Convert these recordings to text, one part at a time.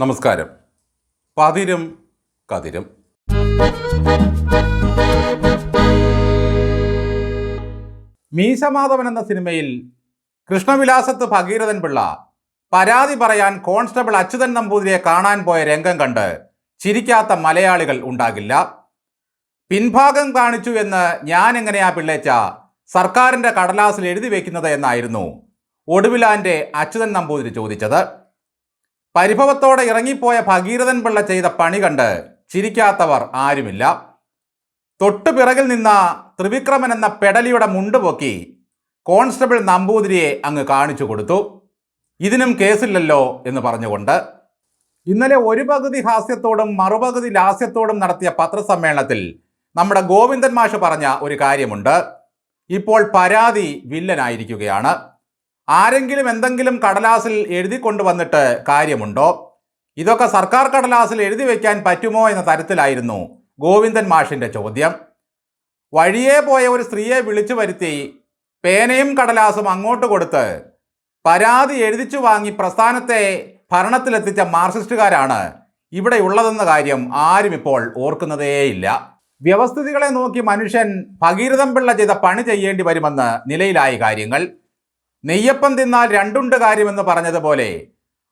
നമസ്കാരം. പതിരും കതിരും. മീശമാധവൻ എന്ന സിനിമയിൽ കൃഷ്ണവിലാസത്ത് ഭഗീരഥൻ പിള്ള പരാതി പറയാൻ കോൺസ്റ്റബിൾ അച്യുതൻ നമ്പൂതിരിയെ കാണാൻ പോയ രംഗം കണ്ട് ചിരിക്കാത്ത മലയാളികൾ ഉണ്ടാകില്ല. പിൻഭാഗം കാണിച്ചു എന്ന് ഞാൻ എങ്ങനെയാ പിള്ളേച്ച സർക്കാരിന്റെ കടലാസിൽ എഴുതി വയ്ക്കുന്നത് എന്നായിരുന്നു ഒടുവിലാന്റെ അച്യുതൻ നമ്പൂതിരി ചോദിച്ചത്. പരിഭവത്തോടെ ഇറങ്ങിപ്പോയ ഭഗീരഥൻ പിള്ള ചെയ്ത പണി കണ്ട് ചിരിക്കാത്തവർ ആരുമില്ല. തൊട്ടു പിറകിൽ നിന്ന ത്രിവിക്രമൻ എന്ന പെടലിയുടെ മുണ്ട് പൊക്കി കോൺസ്റ്റബിൾ നമ്പൂതിരിയെ അങ്ങ് കാണിച്ചു കൊടുത്തു. ഇതിനും കേസില്ലല്ലോ എന്ന് പറഞ്ഞുകൊണ്ട് ഇന്നലെ ഒരു പകുതി ഹാസ്യത്തോടും മറുപകുതി ലാസ്യത്തോടും നടത്തിയ പത്രസമ്മേളനത്തിൽ നമ്മുടെ ഗോവിന്ദൻ മാഷ് പറഞ്ഞ ഒരു കാര്യമുണ്ട്. ഇപ്പോൾ പരാതി വില്ലനായിരിക്കുകയാണ്. ആരെങ്കിലും എന്തെങ്കിലും കടലാസിൽ എഴുതി കൊണ്ടുവന്നിട്ട് കാര്യമുണ്ടോ? ഇതൊക്കെ സർക്കാർ കടലാസിൽ എഴുതി വയ്ക്കാൻ പറ്റുമോ എന്ന തരത്തിലായിരുന്നു ഗോവിന്ദൻ മാഷിന്റെ ചോദ്യം. വഴിയേ പോയ ഒരു സ്ത്രീയെ വിളിച്ചു വരുത്തി പേനയും കടലാസും അങ്ങോട്ട് കൊടുത്ത് പരാതി എഴുതിച്ചു വാങ്ങി പ്രസ്ഥാനത്തെ ഭരണത്തിലെത്തിച്ച മാർക്സിസ്റ്റുകാരാണ് ഇവിടെ ഉള്ളതെന്ന കാര്യം ആരും ഇപ്പോൾ ഓർക്കുന്നതേയില്ല. വ്യവസ്ഥിതികളെ നോക്കി മനുഷ്യൻ ഭഗീരഥം പിള്ള ചെയ്ത പണി ചെയ്യേണ്ടി വരുമെന്ന് നിലയിലായി കാര്യങ്ങൾ. നെയ്യപ്പം തിന്നാൽ രണ്ടുണ്ട് കാര്യമെന്ന് പറഞ്ഞതുപോലെ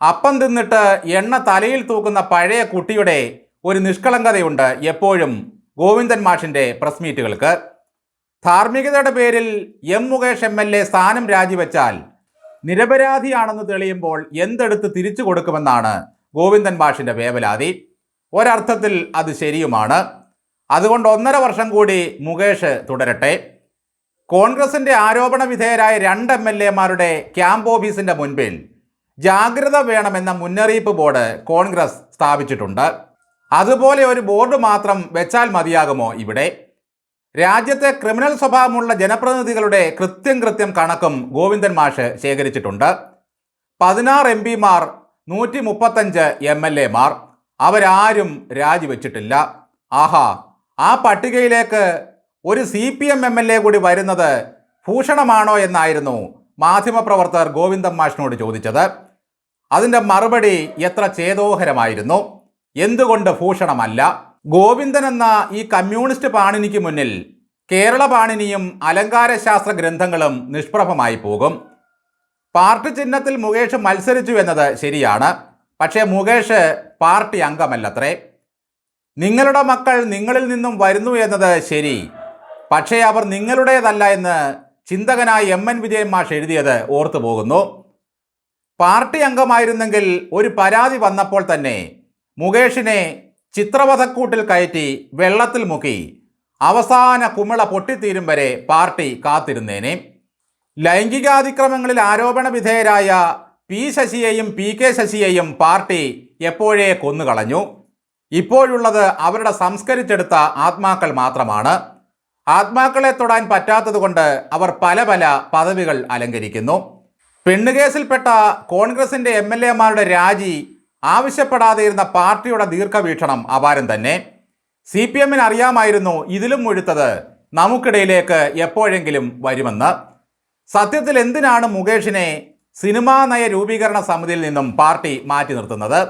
അപ്പം തിന്നിട്ട് എണ്ണ തലയിൽ തൂക്കുന്ന പഴയ കുട്ടിയുടെ ഒരു നിഷ്കളങ്കതയുണ്ട് എപ്പോഴും ഗോവിന്ദൻ മാഷിന്റെ പ്രസ് മീറ്റുകൾക്ക്. ധാർമ്മികതയുടെ പേരിൽ M Mukesh M L A സ്ഥാനം രാജിവെച്ചാൽ നിരപരാധിയാണെന്ന് തെളിയുമ്പോൾ എന്തെടുത്ത് തിരിച്ചു കൊടുക്കുമെന്നാണ് ഗോവിന്ദൻ മാഷിന്റെ വേവലാതി. ഒരർത്ഥത്തിൽ അത് ശരിയുമാണ്. അതുകൊണ്ട് ഒന്നര വർഷം കൂടി മുകേഷ് തുടരട്ടെ. കോൺഗ്രസിന്റെ ആരോപണ വിധേയരായ രണ്ട് എം എൽ എമാരുടെ ക്യാമ്പ് ഓഫീസിന്റെ മുൻപിൽ ജാഗ്രത വേണമെന്ന മുന്നറിയിപ്പ് ബോർഡ് കോൺഗ്രസ് സ്ഥാപിച്ചിട്ടുണ്ട്. അതുപോലെ ഒരു ബോർഡ് മാത്രം വെച്ചാൽ മതിയാകുമോ ഇവിടെ? രാജ്യത്തെ ക്രിമിനൽ സ്വഭാവമുള്ള ജനപ്രതിനിധികളുടെ കൃത്യം കൃത്യം കണക്കും ഗോവിന്ദൻ മാഷ് ശേഖരിച്ചിട്ടുണ്ട്. പതിനാറ് എം പിമാർ നൂറ്റി മുപ്പത്തഞ്ച് എം എൽ എമാർ അവരാരും രാജിവെച്ചിട്ടില്ല. ആഹാ ആ പട്ടികയിലേക്ക് ഒരു C P M M L A കൂടി വരുന്നത് ഭൂഷണമാണോ എന്നായിരുന്നു മാധ്യമപ്രവർത്തകർ ഗോവിന്ദം മാഷിനോട് ചോദിച്ചത്. അതിന്റെ മറുപടി എത്ര ചേതോഹരമായിരുന്നു. എന്തുകൊണ്ട് ഭൂഷണമല്ല? ഗോവിന്ദൻ എന്ന ഈ കമ്മ്യൂണിസ്റ്റ് പാണിനിക്ക് മുന്നിൽ കേരള പാണിനിയും അലങ്കാരശാസ്ത്ര ഗ്രന്ഥങ്ങളും നിഷ്പ്രഭമായി പോകും. പാർട്ടി ചിഹ്നത്തിൽ മുകേഷ് മത്സരിച്ചു എന്നത് ശരിയാണ്. പക്ഷേ മുകേഷ് പാർട്ടി അംഗമല്ലത്രേ. നിങ്ങളുടെ മക്കൾ നിങ്ങളിൽ നിന്നും വരുന്നു എന്നത് ശരി. പക്ഷേ അവർ നിങ്ങളുടേതല്ല എന്ന് ചിന്തകനായ എം എൻ വിജയൻ മാഷ് എഴുതിയത് ഓർത്തു പോകുന്നു. പാർട്ടി അംഗമായിരുന്നെങ്കിൽ ഒരു പരാതി വന്നപ്പോൾ തന്നെ മുകേഷിനെ ചിത്രവധക്കൂട്ടിൽ കയറ്റി വെള്ളത്തിൽ മുക്കി അവസാന കുമിള പൊട്ടിത്തീരും വരെ പാർട്ടി കാത്തിരുന്നേനെ. ലൈംഗികാതിക്രമങ്ങളിൽ ആരോപണ വിധേയരായ പി ശശിയെയും പി കെ ശശിയെയും പാർട്ടി എപ്പോഴേ കൊന്നുകളഞ്ഞു. ഇപ്പോഴുള്ളത് അവരുടെ സംസ്കരിച്ചെടുത്ത ആത്മാക്കൾ മാത്രമാണ്. ആത്മാക്കളെ തൊടാൻ പറ്റാത്തതുകൊണ്ട് അവർ പല പല പദവികൾ അലങ്കരിക്കുന്നു. പെണ്ണുകേസിൽപ്പെട്ട കോൺഗ്രസിന്റെ എം എൽ എമാരുടെ രാജി ആവശ്യപ്പെടാതെ ഇരുന്ന പാർട്ടിയുടെ ദീർഘവീക്ഷണം അപാരം തന്നെ. സി പി എമ്മിന് അറിയാമായിരുന്നു ഇതിലും മുഴുത്തത് നമുക്കിടയിലേക്ക് എപ്പോഴെങ്കിലും വരുമെന്ന്. സത്യത്തിൽ എന്തിനാണ് മുകേഷിനെ സിനിമാ നയ രൂപീകരണ സമിതിയിൽ നിന്നും പാർട്ടി മാറ്റി നിർത്തുന്നത്?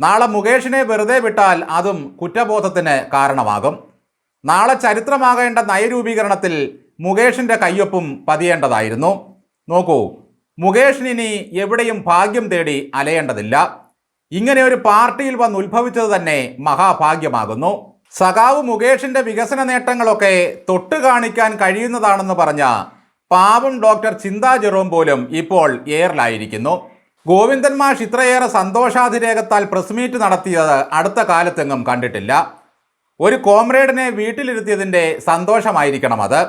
നാളെ മുകേഷിനെ വെറുതെ വിട്ടാൽ അതും കുറ്റബോധത്തിന് കാരണമാകും. നാളെ ചരിത്രമാകേണ്ട നയരൂപീകരണത്തിൽ മുകേഷിന്റെ കയ്യൊപ്പും പതിയേണ്ടതായിരുന്നു. നോക്കൂ മുകേഷിനി എവിടെയും ഭാഗ്യം തേടി അലയേണ്ടതില്ല. ഇങ്ങനെ ഒരു പാർട്ടിയിൽ വന്ന് ഉത്ഭവിച്ചത് തന്നെ മഹാഭാഗ്യമാകുന്നു. സഖാവ് മുകേഷിന്റെ വികസന നേട്ടങ്ങളൊക്കെ തൊട്ടു കാണിക്കാൻ കഴിയുന്നതാണെന്ന് പറഞ്ഞ പാവം ഡോക്ടർ ചിന്താ ജെറോം പോലും ഇപ്പോൾ എയറിലായിരിക്കുന്നു. ഗോവിന്ദൻ മാഷ് ഇത്രയേറെ സന്തോഷാതിരേകത്താൽ പ്രസ് മീറ്റ് നടത്തിയത് അടുത്ത കാലത്തെങ്ങും കണ്ടിട്ടില്ല. ഒരു കോമ്രേഡിനെ വീട്ടിലിരുത്തിയതിന്റെ സന്തോഷമായിരിക്കണം അത്.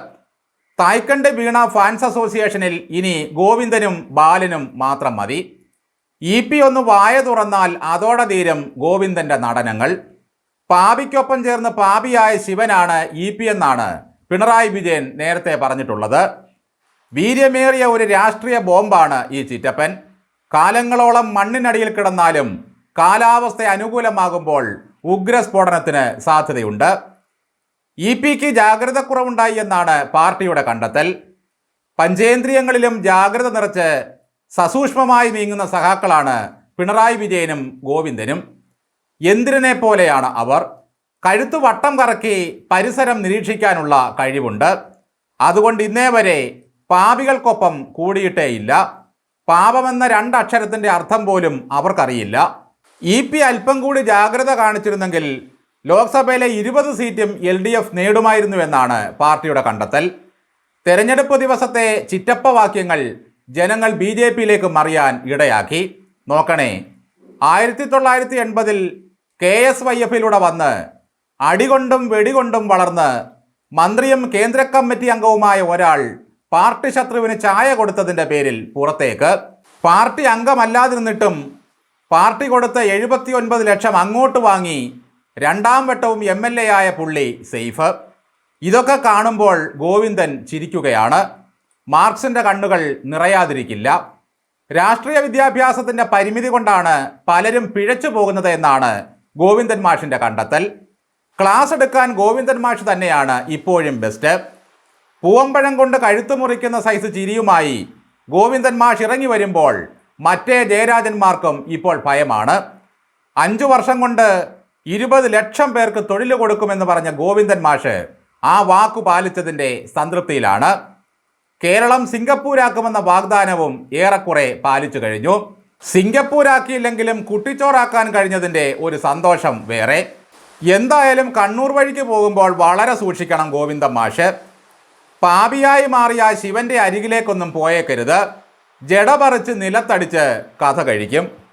തായ്ക്കണ്ട് വീണ ഫാൻസ് അസോസിയേഷനിൽ ഇനി ഗോവിന്ദനും ബാലനും മാത്രം മതി. ഇ പി ഒന്ന് വായ തുറന്നാൽ അതോടെ തീരും ഗോവിന്ദന്റെ നടനങ്ങൾ. പാപിക്കൊപ്പം ചേർന്ന് പാപിയായ ശിവനാണ് ഇ പി എന്നാണ് പിണറായി വിജയൻ നേരത്തെ പറഞ്ഞിട്ടുള്ളത്. വീര്യമേറിയ ഒരു രാഷ്ട്രീയ ബോംബാണ് ഈ ചിറ്റപ്പൻ. കാലങ്ങളോളം മണ്ണിനടിയിൽ കിടന്നാലും കാലാവസ്ഥ അനുകൂലമാകുമ്പോൾ ഉഗ്രസ്ഫോടനത്തിന് സാധ്യതയുണ്ട്. ഇ പിക്ക് ജാഗ്രതക്കുറവുണ്ടായി എന്നാണ് പാർട്ടിയുടെ കണ്ടെത്തൽ. പഞ്ചേന്ദ്രിയങ്ങളിലും ജാഗ്രത നിറച്ച് സസൂക്ഷ്മമായി നീങ്ങുന്ന സഖാക്കളാണ് പിണറായി വിജയനും ഗോവിന്ദനും. എന്തിനെ പോലെയാണ് അവർ? കഴുത്തു വട്ടം കറക്കി പരിസരം നിരീക്ഷിക്കാനുള്ള കഴിവുണ്ട്. അതുകൊണ്ട് ഇന്നേ വരെ പാപികൾക്കൊപ്പം കൂടിയിട്ടേയില്ല. പാപമെന്ന രണ്ടക്ഷരത്തിന്റെ അർത്ഥം പോലും അവർക്കറിയില്ല. ഇ പി അല്പം കൂടി ജാഗ്രത കാണിച്ചിരുന്നെങ്കിൽ ലോക്സഭയിലെ ഇരുപത് സീറ്റും എൽ ഡി എഫ് നേടുമായിരുന്നുവെന്നാണ് പാർട്ടിയുടെ കണ്ടെത്തൽ. തെരഞ്ഞെടുപ്പ് ദിവസത്തെ ചിറ്റപ്പവാക്യങ്ങൾ ജനങ്ങൾ ബി ജെ പിയിലേക്ക് മറിയാൻ ഇടയാക്കി. നോക്കണേ ആയിരത്തി തൊള്ളായിരത്തി എൺപതിൽ കെ എസ് വൈ എഫിലൂടെ വന്ന് അടികൊണ്ടും വെടികൊണ്ടും വളർന്ന് മന്ത്രിയും കേന്ദ്ര കമ്മിറ്റി അംഗവുമായ ഒരാൾ പാർട്ടി ശത്രുവിന് ചായ കൊടുത്തതിന്റെ പേരിൽ പുറത്തേക്ക്. പാർട്ടി അംഗമല്ലാതിരുന്നിട്ടും പാർട്ടി കൊടുത്ത എഴുപത്തി ഒൻപത് ലക്ഷം അങ്ങോട്ട് വാങ്ങി രണ്ടാം വട്ടവും എം എൽ എ ആയ പുള്ളി സെയ്ഫ് ഇതൊക്കെ കാണുമ്പോൾ ഗോവിന്ദൻ ചിരിക്കുകയാണ്. മാർക്സിന്റെ കണ്ണുകൾ നിറയാതിരിക്കില്ല. രാഷ്ട്രീയ വിദ്യാഭ്യാസത്തിന്റെ പരിമിതി കൊണ്ടാണ് പലരും പിഴച്ചു പോകുന്നത് എന്നാണ് ഗോവിന്ദൻ മാഷിന്റെ കണ്ടെത്തൽ. ക്ലാസ് എടുക്കാൻ ഗോവിന്ദൻ മാഷ് തന്നെയാണ് ഇപ്പോഴും ബെസ്റ്റ്. പൂവമ്പഴം കൊണ്ട് കഴുത്തു മുറിക്കുന്ന സൈസ് ചിരിയുമായി ഗോവിന്ദൻ മാഷ് ഇറങ്ങി വരുമ്പോൾ മറ്റേ ജയരാജന്മാർക്കും ഇപ്പോൾ ഭയമാണ്. അഞ്ചു വർഷം കൊണ്ട് ഇരുപത് ലക്ഷം പേർക്ക് തൊഴിൽ കൊടുക്കുമെന്ന് പറഞ്ഞ ഗോവിന്ദൻ മാഷ് ആ വാക്കു പാലിച്ചതിന്റെ സംതൃപ്തിയിലാണ്. കേരളം സിംഗപ്പൂരാക്കുമെന്ന വാഗ്ദാനവും ഏറെക്കുറെ പാലിച്ചു കഴിഞ്ഞു. സിംഗപ്പൂരാക്കിയില്ലെങ്കിലും കുട്ടിച്ചോറാക്കാൻ കഴിഞ്ഞതിന്റെ ഒരു സന്തോഷം വേറെ. എന്തായാലും കണ്ണൂർ വഴിക്ക് പോകുമ്പോൾ വളരെ സൂക്ഷിക്കണം ഗോവിന്ദൻ മാഷ്. പാപിയായി മാറിയ ശിവന്റെ അരികിലേക്കൊന്നും പോയേക്കരുത്. ജട പറിച്ച് നിലത്തടിച്ച് കഥ കഴിക്കും.